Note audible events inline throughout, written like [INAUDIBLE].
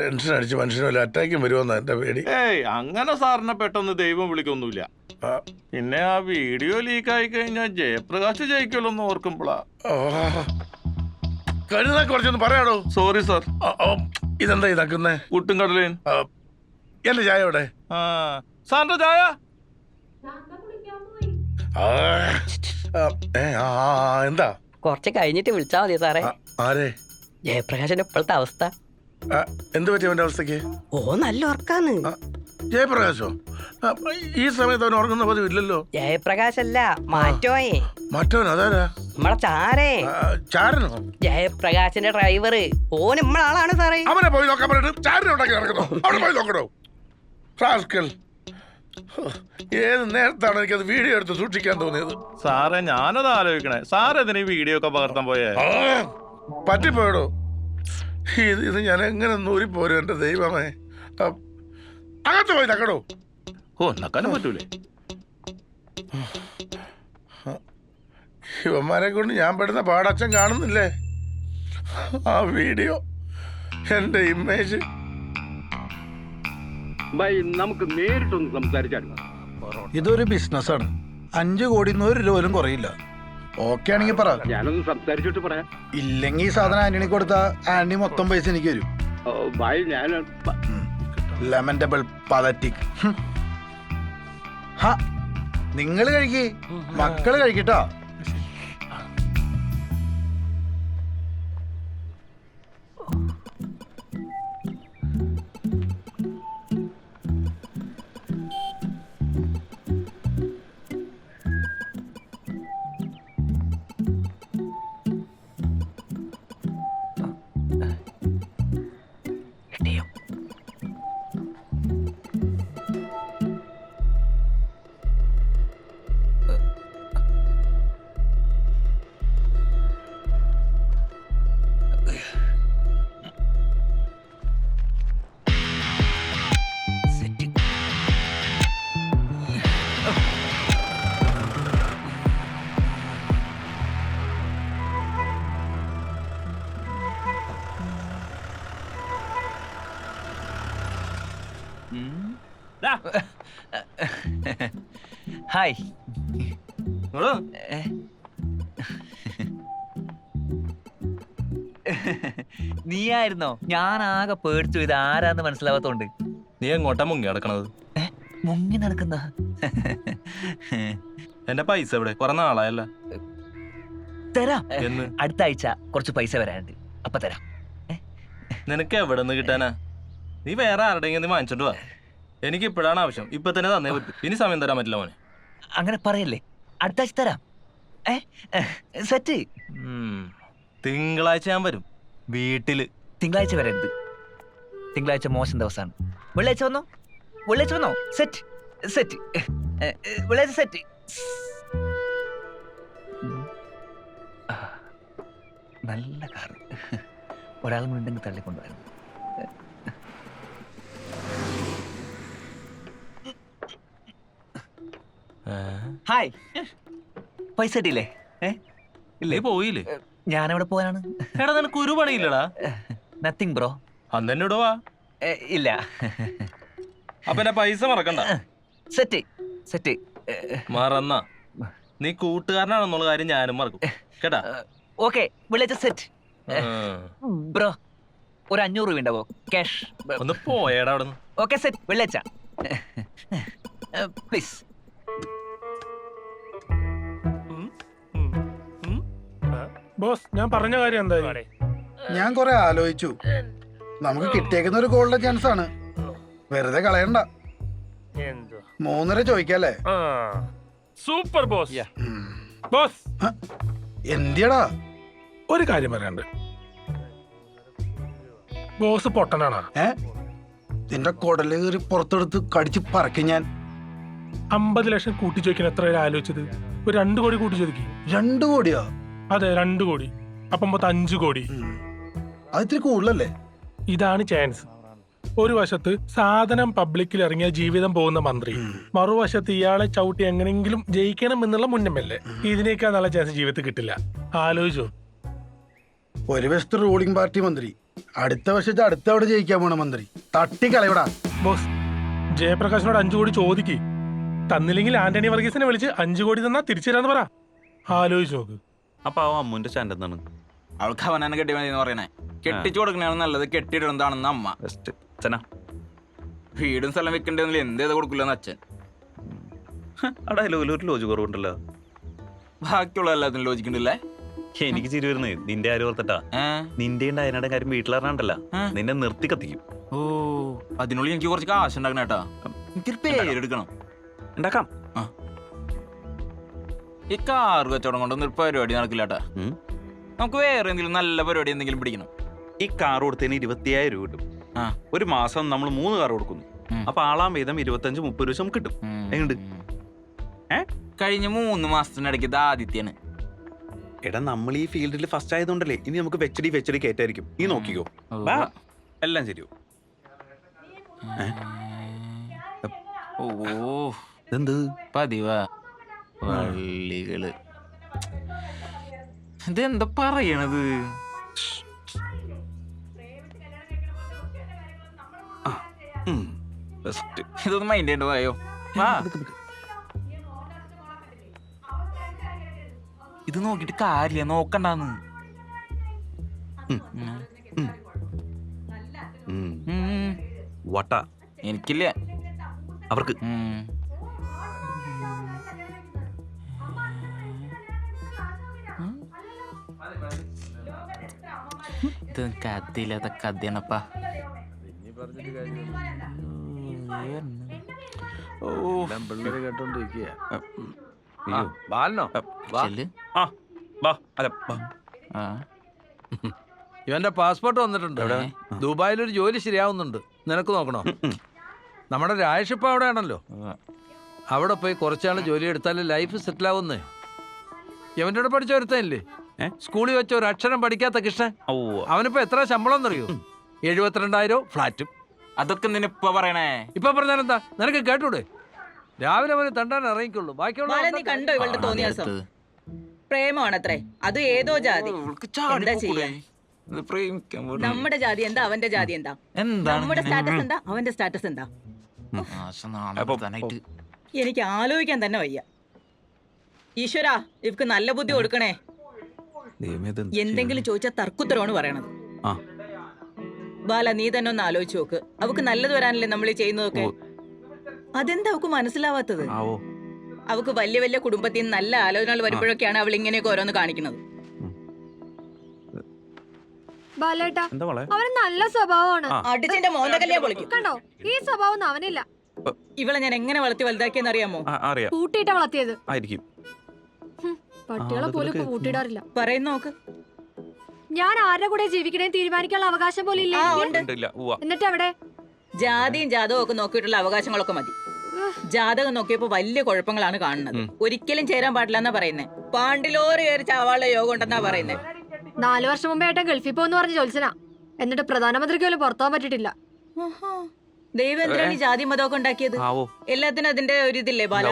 Tension അടിച്ച് മനുഷ്യന് വല്ല അറ്റാക്കും വരുമെന്ന എന്റെ പേടി. ഏയ് അങ്ങനെ സാറിനെ പെട്ടെന്ന് ദൈവം വിളിക്കൊന്നുമില്ല. പിന്നെ ആ വീഡിയോ ലീക്ക് ആയി കഴിഞ്ഞാൽ ജയപ്രകാശ് ജയിക്കുമല്ലോ എന്ന് ഓർക്കുമ്പോളാ. കരുതാ കുറച്ചൊന്ന് പറയാടോ. സോറി സാർ ഇതെന്താ ഇതാക്കുന്നേ കൂട്ടും കടലേൻ എന്റെ ചായ അവിടെ ആ സാറിന്റെ ചായ? എന്താ? കുറച്ച് കഴിഞ്ഞിട്ട് വിളിച്ചാ മതി സാറേ. ആരെ? ജയപ്രകാശിന്റെ ഇപ്പോഴത്തെ അവസ്ഥ. എന്ത് പറ്റി അവന്റെ അവസ്ഥക്ക് ഓ നല്ല ഉറക്കാന്ന് ജയപ്രകാശോ? ഈ സമയത്ത് അവൻ ഉറങ്ങുന്ന പതിവ് ഇല്ലല്ലോ ജയപ്രകാശ് അല്ല മാറ്റോയെ മറ്റവൻ അതാരാ? നമ്മളെ ചാരേ. ചാരനോ? ജയപ്രകാശിന്റെ ഡ്രൈവർ ഓൻ നമ്മളെ ആളാണ് സാറേ. അവനെ പോയി നോക്കാൻ പറഞ്ഞിട്ട് ചാരനെ ഉണ്ടാക്കി നടക്കണോ അവിടെ പോയി നോക്കണോ? റാസ്കൽ ഹോ, ഏത് നേരത്താണ് എനിക്കത് വീഡിയോ എടുത്ത് സൂക്ഷിക്കാൻ തോന്നിയത്? സാറേ ഞാനത് ആലോചിക്കണേ സാറേ ഇതിന് ഈ വീഡിയോ ഒക്കെ പകർത്താൻ പോയേ? പറ്റിപ്പോയടോ. ഇത് ഇത് ഞാൻ എങ്ങനെ നൂരിപ്പോരും എന്റെ ദൈവമേ? ആ, അകത്ത് പോയി നക്കടോ ഓ നക്കാനും പറ്റൂലേ. ഇവന്മാരെ കൊണ്ട് ഞാൻ പെടുന്ന പാടച്ഛൻ കാണുന്നില്ലേ? ആ വീഡിയോ എന്റെ ഇമേജ്. നമുക്ക് നേരിട്ടൊന്ന് സംസാരിച്ചാൽ ഇതൊരു ബിസിനസ്സാണ്. അഞ്ച് കോടി ഒരു രൂപ പോലും കുറയില്ല. ഓക്കെ ആണെങ്കിൽ പറ. ഞാനൊന്ന് സംസാരിച്ചിട്ട് പറയാം. ഇല്ലെങ്കിൽ ഈ സാധനം ആന്റണി കൊടുത്ത ആന്റണി മൊത്തം പൈസ എനിക്ക് വരും ഞാൻ ലെമൻ ഡബിൾ പതറ്റിക്. ഹാ. നിങ്ങൾ കഴിക്കേ. മക്കൾ കഴിക്കട്ടോ. കിട്ടിയോ ഹായ് നീ [LAUGHS] നീയായിരുന്നോ? ഞാൻ ആകെ പേടിച്ചു. ഇത് ആരാന്ന് മനസ്സിലാവാത്തോണ്ട്. നീ എങ്ങോട്ടാ മുങ്ങി നടക്കണത്? മുങ്ങി നടക്കുന്ന? എന്റെ പൈസ എവിടെ? കുറെ നാളായല്ല. തരാം. അടുത്ത ആഴ്ച കുറച്ച് പൈസ വരാനുണ്ട്. അപ്പൊ തരാം. നിനക്ക് എവിടെ നിന്ന് കിട്ടാനാ? നീ വേറെ ആരുടെയെങ്കിലും നീ വാങ്ങിച്ചോണ്ട് വാ. എനിക്ക് ഇപ്പോഴാണ് ആവശ്യം. ഇപ്പൊ തന്നെ തന്നേ പറ്റൂ. ഇനി സമയം തരാൻ പറ്റില്ല മോനെ. അങ്ങനെ പറയല്ലേ? അടുത്ത ആഴ്ച തരാം. ഏ? സെറ്റ്. തിങ്കളാഴ്ച ഞാൻ വരും. വീട്ടിൽ. തിങ്കളാഴ്ച വരരുത് തിങ്കളാഴ്ച മോശം ദിവസമാണ്. വെള്ളിയാഴ്ച വന്നോ? വെള്ളിയാഴ്ച വന്നോ? സെറ്റ്. സെറ്റ്. വെള്ളിയാഴ്ച സെറ്റ്. നല്ല കാർ ഒരാൾ ഉണ്ടെങ്കിൽ തള്ളിക്കൊണ്ടുവരണം. ഹായ്. പൈസ കിട്ടിയില്ലേ? ഏ? നീ പോയില്ലേ? ഞാനവിടെ പോകാനാണ് എടാ നിനക്ക് ഒരു പണിയില്ലടാ. നത്തിങ് ബ്രോ അന്ന് എന്നോട് വാ. ഇല്ല. അപ്പൊ എന്റെ പൈസ മറക്കണ്ട. സെറ്റ് സെറ്റ് മറന്ന. നീ കൂട്ടുകാരനാണെന്നുള്ള കാര്യം ഞാനും മറക്കും. കേട്ടാ? ഓക്കെ വിളിച്ച സെറ്റ് ബ്രോ ഒരു അഞ്ഞൂറ് രൂപ ഉണ്ടാവോ? ക്യാഷ് ഒന്ന് പോയേടാ അവിടെ ഓക്കെ സെറ്റ് വിളിച്ച പ്ലീസ് ബോസ് ഞാൻ പറഞ്ഞ കാര്യം എന്തായാലും ഞാൻ കുറെ ആലോചിച്ചു. നമുക്ക് കിട്ടിയേക്കുന്ന ഒരു ഗോൾഡൻ ചാൻസ് ആണ് വെറുതെ കളയണ്ട. മൂന്നര ചോദിക്കല്ലേ? Super boss. ബോസ്. എന്തിയടാ? ഒരു കാര്യം പറയാണ്ട് ബോസ് പൊട്ടനാണ്. ഏ? നിന്റെ കുടൽ കയറി പുറത്തെടുത്ത് കടിച്ച് പറക്കി ഞാൻ. അമ്പത് ലക്ഷം കൂട്ടി ചോദിക്കാൻ എത്ര ആലോചിച്ചത്? ഒരു രണ്ടു കോടി കൂട്ടി ചോദിക്കും രണ്ടു കോടിയോ? അതെ രണ്ട് കോടി. അപ്പം അഞ്ചു കോടി. അത് ഇത്തിരി കൂടുതലല്ലേ? ഇതാണ് ചാൻസ് ഒരു വശത്ത് സാധനം പബ്ലിക്കിൽ ഇറങ്ങിയ ജീവിതം പോകുന്ന മന്ത്രി. മറുവശത്ത് ഇയാളെ ചവിട്ടി എങ്ങനെങ്കിലും ജയിക്കണം എന്നുള്ള മുന്നമല്ലേ. ഇതിനേക്കാൾ നല്ല ചാൻസ് ജീവിതത്തിൽ കിട്ടില്ല. ആലോചിച്ചു. ഒരു വശത്ത് റൂളിംഗ് പാർട്ടി മന്ത്രി. അടുത്ത വശത്ത് അടുത്തവിടെ ജയിക്കാൻ പോണ മന്ത്രി. തട്ടിക്കളയടാ. ബോസ് ജയപ്രകാശിനോട് അഞ്ചു കോടി ചോദിക്ക്. തന്നില്ലെങ്കിൽ ആന്റണി വർഗീസിനെ വിളിച്ച് അഞ്ചു കോടി തന്നാ തിരിച്ചു തരാന്ന് പറ. ആലോചിച്ച് നോക്ക്. അപ്പൊ അവൻ അമ്മുന്റെ സ്റ്റാൻഡ് എന്താണ് അവൾക്ക് അവനെ കെട്ടി മതി എന്ന് പറയണേ. കെട്ടിച്ചു കൊടുക്കണ നല്ലത് കെട്ടിയിടുന്നതാണെന്ന് അമ്മ. ബെസ്റ്റ് അച്ഛനാ വീടും സ്ഥലം വെക്കണ്ടെന്നില്ല എന്ത് ചെയ്ത് കൊടുക്കില്ലെന്ന് അച്ഛൻ. അവിടെ ഒരു ലോജ് കുറവുണ്ടല്ലോ. ബാക്കിയുള്ള എല്ലാത്തിനും ലോചിക്കണ്ടില്ലേ എനിക്ക് ചിരി വരുന്നേ നിന്റെ ആരും ഓർത്തിട്ടാ. നിന്റെ അതിനുടെ കാര്യം വീട്ടിലറിഞ്ഞാണ്ടല്ല. ആ. നിന്നെ നിർത്തി കത്തിക്കും. ഓ അതിനുള്ളിൽ എനിക്ക് കുറച്ച് കാശ് ഉണ്ടാക്കണം കേട്ടാ. എനിക്കൊരു പേരെടുക്കണം. ഉണ്ടാക്കാം. ഈ കാർ കച്ചവടം കൊണ്ടൊന്നും ഒരു പരിപാടി നടക്കില്ലാട്ടാ നമുക്ക് വേറെ എന്തെങ്കിലും നല്ല പരിപാടി എന്തെങ്കിലും പിടിക്കണം. ഈ കാർ കൊടുത്തതിന് ഇരുപത്തിയായിരം രൂപ കിട്ടും. ആ. ഒരു മാസം നമ്മൾ മൂന്ന് കാർ കൊടുക്കുന്നു. അപ്പൊ ആളാം വീതം ഇരുപത്തഞ്ച് മുപ്പത് ദിവസം കിട്ടും. ഉം. എങ്ങണ്ട് ഏ? കഴിഞ്ഞ മൂന്ന് മാസത്തിനിടയ്ക്ക് ഇത് ആദിത്യാണ് എടാ നമ്മൾ ഈ ഫീൽഡിൽ ഫസ്റ്റ് ആയതുകൊണ്ടല്ലേ ഇനി നമുക്ക് വെച്ചടി വെച്ചടി കയറ്റായിരിക്കും. നീ നോക്കിക്കോ. വാ. എല്ലാം ശരിയോ ഓ. എന്ത് പതിവാ. വള്ളികൾ ഇതെന്താ പറയണത്? ഇതൊന്നും മൈൻഡ് ചെയ്യേണ്ട പറയോ ഇത് നോക്കിട്ട് കാര്യമില്ല നോക്കണ്ടാന്ന്. വട്ട. എനിക്കില്ല. അവർക്ക് ഉം. ഇത് കഥയില്ലാത്ത കഥയാണപ്പാ ഓ അയ്യോ. ബാലനോ വാ. ചെല്ല്. ആ വാ അല്ല വാ. ആ. ഇവന്റെ പാസ്പോർട്ട് വന്നിട്ടുണ്ട്? ദുബായിൽ ഒരു ജോലി ശരിയാവുന്നുണ്ട് നിനക്ക് നോക്കണോ നമ്മുടെ രായഷിപ്പ് അവിടെ ആണല്ലോ അവിടെ പോയി കുറച്ചാൾ ജോലി എടുത്താലേ ലൈഫ് സെറ്റിൽ ആവുന്നേ ഇവന്റെ കൂടെ പഠിച്ച വരുത്തേ ഏ? സ്കൂളിൽ വെച്ച ഒരു അക്ഷരം പഠിക്കാത്ത കൃഷ്ണൻ. അവനിപ്പോ എത്ര ശമ്പളം എന്നറിയോ എഴുപത്തിരണ്ടായിരം ഫ്ലാറ്റും. അതൊക്കെ നിനപ്പ പറയണേ. ഇപ്പൊ പറഞ്ഞാൽ എന്താ നിനക്ക് കേട്ടൂടെ? രാവിലെ അവന് തണ്ടാൻ ഇറങ്ങിക്കുള്ളൂ. ബാക്കിയുള്ള കണ്ടോ ഇവളുടെ തോന്നിയാസം? പ്രേമമാണത്രേ. അത് ഏതോ ജാതി. എന്താ ചെയ്യാ? നമ്മുടെ ജാതി എന്താ? അവന്റെ ജാതി എന്താ? എന്താണ് നമ്മുടെ സ്റ്റാറ്റസ് എന്താ? അവന്റെ സ്റ്റാറ്റസ് എന്താ. എനിക്ക് ആലോചിക്കാൻ തന്നെ വയ്യ. ഈശ്വര ഇവക്ക് നല്ല ബുദ്ധി കൊടുക്കണേ. എന്തെങ്കിലും ചോദിച്ചാൽ തർക്കുത്തരമാണ് പറയണത്. ആ. ബാല നീ തന്നെ ഒന്ന് ആലോചിച്ച് നോക്ക്. അവക്ക് നല്ലത് വരാനല്ലേ നമ്മൾ ചെയ്യുന്നതൊക്കെ? അതെന്താ അവക്ക് മനസ്സിലാവാത്തത്? അവക്ക് വലിയ വലിയ കുടുംബത്തിൽ നിന്ന് നല്ല ആലോചനകൾ വരുമ്പോഴൊക്കെയാണ് അവൾ ഇങ്ങനെയൊക്കെ ഓരോന്ന് കാണിക്കുന്നത്. ബാലേട്ടാ നല്ല സ്വഭാവമാണ്. അടിച്ചിന്റെ പൊളിക്കും. കണ്ടോ? ഈ സ്വഭാവം അവനില്ല. ഇവളെ ഞാൻ എങ്ങനെ വളർത്തി വലുതാക്കിയെന്ന് അറിയാമോ? കൂട്ടിയിട്ടാ വളർത്തിയത്. ആയിരിക്കും. പട്ടികളെ പോലും ഇപ്പൊ. കൂട്ടിയിടാറില്ല. പറയുന്ന നോക്ക്. ഞാൻ ആരുടെ കൂടെ ജീവിക്കണേ തീരുമാനിക്കാനുള്ള അവകാശം പോലും ഇല്ല എന്നിട്ട് അവിടെ ജാതിയും ജാതവും ഒക്കെ നോക്കിയിട്ടുള്ള അവകാശങ്ങളൊക്കെ മതി. ജാതകം നോക്കിയപ്പോ വലിയ കുഴപ്പങ്ങളാണ് കാണുന്നത്. ഒരിക്കലും ചേരാൻ പാടില്ല എന്നാ പറയുന്നേ. പാണ്ടിലോറ് കയറി ചാവാനുള്ള യോഗം ഉണ്ടെന്നാ പറയുന്നേ. നാലു വർഷം മുമ്പേ ഏട്ടൻ ഗൾഫിൽ പോകുന്നു പറഞ്ഞ ജോത്സന എന്നിട്ട് പ്രധാനമന്ത്രിക്ക് പോലും പുറത്താൻ പറ്റിട്ടില്ല ദൈവം എന്തിനാണ് ഈ ജാതി മതമൊക്കെ ഉണ്ടാക്കിയത്? എല്ലാത്തിനും അതിന്റെ ഒരു ഇതില്ലേ ബാല?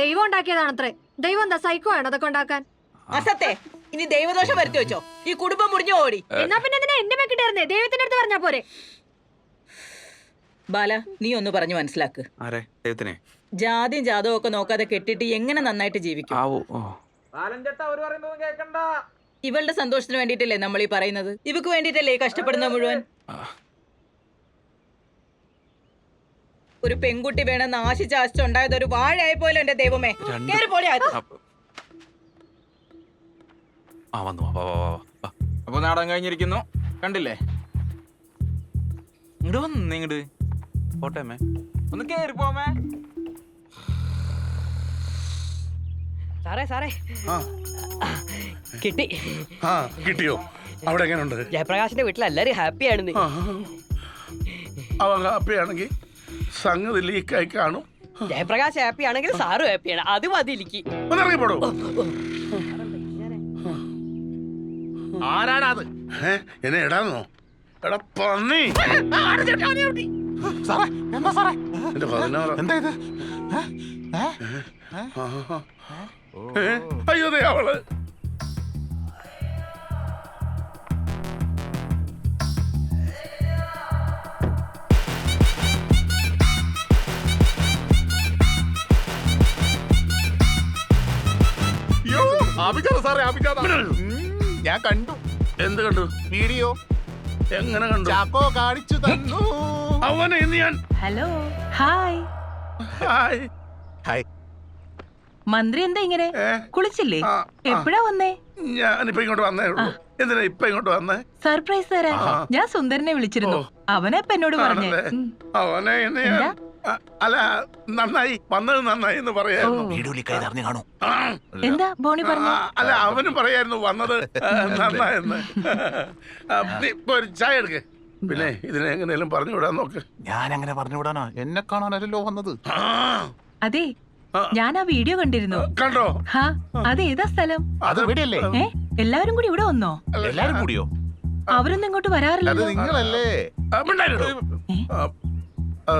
ദൈവം ഉണ്ടാക്കിയതാണത്രേ. ദൈവം എന്താ സൈക്കോ ആണ് അതൊക്കെ ഉണ്ടാക്കാൻ? അസത്തെ ഇനി ദൈവദോഷം വരുത്തി വെച്ചോ. ഈ കുടുംബം മുറിഞ്ഞു ഓടി. എന്നാ പിന്നെ എന്തിനാ എന്നെ വെക്കിട്ടായിരുന്നേ ദൈവത്തിന്റെ അടുത്ത് പറഞ്ഞാ പോരെ. ബാല നീ ഒന്ന് പറഞ്ഞു മനസ്സിലാക്ക്. ആരെ? ദൈവത്തിനെ? ജാതിയും ജാതവും ഒക്കെ നോക്കാതെ കെട്ടിട്ട് എങ്ങനെ നന്നായിട്ട് ജീവിക്കും? ആവോ ഓ. ഇവളുടെ സന്തോഷത്തിന് വേണ്ടിയിട്ടല്ലേ നമ്മൾ ഈ പറയുന്നത്? ഇവക്ക് വേണ്ടിയിട്ടല്ലേ ഈ കഷ്ടപ്പെടുന്ന മുഴുവൻ? ഒരു പെൺകുട്ടി വേണമെന്ന് ആശിച്ച് ആശിച്ചുണ്ടായത് ഒരു വാഴയായി പോലും എന്റെ ദൈവമേ. കേറി പോടി അകത്ത്. അപ്പ- ആ വന്നു. അപ്പൊ നാടകം കഴിഞ്ഞിരിക്കുന്നു. കണ്ടില്ലേ? ഇങ്ങോട്ട് വന്നേ ഇങ്ങോട്ട് പോട്ടെ അമ്മേ. ഒന്ന് കേറി പോമേ സാറേ സാറേ. കിട്ടി. ആ കിട്ടിയോ? അവിടെ എങ്ങനെയുണ്ട് ജയപ്രകാശിന്റെ വീട്ടിൽ എല്ലാരും ഹാപ്പിയാണ് നീ അവൻ ഹാപ്പിയാണെങ്കിൽ സംഗതി ലീക്കായി കാണും. ജയപ്രകാശ് ഹാപ്പി ആണെങ്കിൽ സാറും ഹാപ്പിയാണ് അത് മതി എനിക്ക് ഒന്നിറങ്ങിപ്പോടോ ആരാണത് ഏ എന്നെ ഇടാന്നോ എടാ പന്നി. എന്റെ പതിനാറ്. ആഹാ. ഏ? അയ്യോ ദേ അവൾ. അഭിജാത സാറേ ഞാൻ കണ്ടു. എന്ത് കണ്ടു? വീഡിയോ. എങ്ങനെ കണ്ടു? ചാക്കോ കാണിച്ചു തന്നു. അവനെ ഇന്ന് ഞാൻ ഹലോ ഹായ്. ഹായ്. ഹായ്. മന്ത്രി എന്താ ഇങ്ങനെ? കുളിച്ചില്ലേ. എപ്പോഴാ വന്നേ? ഞാനിപ്പോ ഇങ്ങോട്ട് വന്നേ ഉള്ളൂ. എന്തിനാ ഇപ്പൊ ഇങ്ങോട്ട് വന്നേ? സർപ്രൈസ് തരാൻ. ഞാൻ സുന്ദരനെ വിളിച്ചിരുന്നു. അവനെ ഇപ്പൊ എന്നോട് പറഞ്ഞേ. അവനെ അല്ല നന്നായി. വന്നത് നന്നായി എന്ന് പറയായിരുന്നു കാണൂ. എന്താ ബോണി പറഞ്ഞു? അല്ല അവനും പറയായിരുന്നു വന്നത് നന്നായി നന്നായെന്ന്. ഒരു ചായ എടുക്ക്. പിന്നെ ഇതിനെ എങ്ങനെയും പറഞ്ഞു വിടാൻ നോക്ക്. ഞാൻ അങ്ങനെ പറഞ്ഞു വിടാനാ. എന്നെ കാണാനല്ലോ വന്നത്. അതെ ഞാൻ ആ വീഡിയോ കണ്ടിരുന്നു. കണ്ടോ? ഹാ അത് ഏതാ സ്ഥലം? അത് ഇവിടെയല്ലേ? ഏ എല്ലാവരും കൂടി ഇവിടെ വന്നോ? എല്ലാരും കൂടിയോ? അവരൊന്നും ഇങ്ങോട്ട് വരാറില്ലല്ലോ. നിങ്ങളല്ലേ? ആ, മിണ്ടാതിരിടൂ. ഏ? ആ, ആ,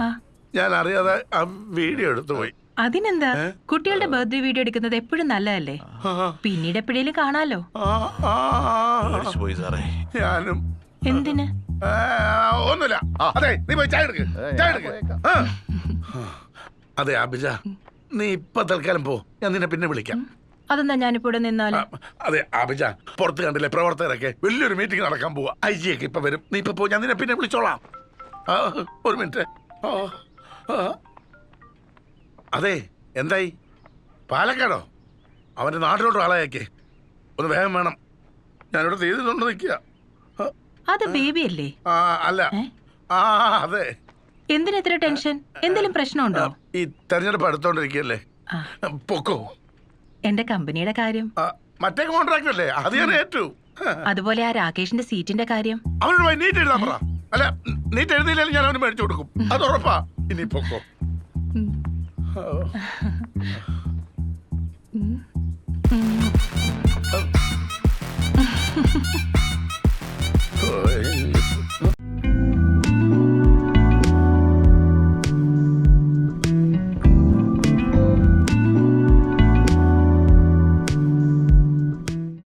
ആ. ഞാൻ അറിയാതെ ആ വീഡിയോ എടുത്തു പോയി. അതിനെന്താ? കുട്ടികളുടെ ബർത്ത്ഡേ വീഡിയോ എടുക്കുന്നത് എപ്പോഴും നല്ലതല്ലേ? ആ, പിന്നീട് എപ്പോഴേലും കാണാലോ? ആ, ആ, ആ. പേടിച്ചു പോയി സാറേ. ഞാനും എന്തിന്? ആ, ഒന്നുമില്ല. അതെ നീ പോയി ചായ എടുക്ക്. ചായ എടുക്ക്. ആ. അതെ അഭിജ നീ ഇപ്പൊ തൽക്കാലം പോ. ഞാൻ നിന്നെ പിന്നെ വിളിക്കാം. അതെന്താ ഞാനിപ്പോ ഇവിടെ നിന്നാൽ അതെ അഭിജ പുറത്ത് കണ്ടില്ലേ പ്രവർത്തകരൊക്കെ? വലിയൊരു മീറ്റിംഗ് നടക്കാൻ പോവാ. ഐ ജി ഒക്കെ ഇപ്പൊ വരും. നീ ഇപ്പൊ പോ ഞാൻ നിന്നെ പിന്നെ വിളിച്ചോളാം. ആ, ഒരു മിനിറ്റ് ആ, ആ. അതെ എന്തായി? പാലക്കാടോ? അവന്റെ നാട്ടിലോട്ട് ആളായേക്കേ. ഒന്ന് വേഗം വേണം. ഞാനിവിടെ തീരുന്നുണ്ട് നിൽക്കുക. അത് ബേബി അല്ലേ? ആ അല്ല. ഏ? ആ അതെ. എന്തിനാ ഇത്ര ടെൻഷൻ? എന്തെങ്കിലും പ്രശ്നമുണ്ടോ? ഈ തെരഞ്ഞെടുപ്പ് അടുത്തോണ്ടിരിക്കുകയല്ലേ? ആ. പൊക്കോ? എന്റെ കമ്പനിയുടെ കാര്യം. മറ്റേ കോൺട്രാക്ട് അല്ലേ അത് ഞാൻ ഏറ്റു. അതുപോലെ ആ രാകേഷിന്റെ സീറ്റിന്റെ കാര്യം. അവനോട് നീറ്റ് എഴുതാൻ പറ. അല്ല നീറ്റ് എഴുതിയില്ലെങ്കിൽ ഞാൻ അവന് മേടിച്ചു കൊടുക്കും. അത് ഉറപ്പാ. ഇനി പോക്കോ. ഓ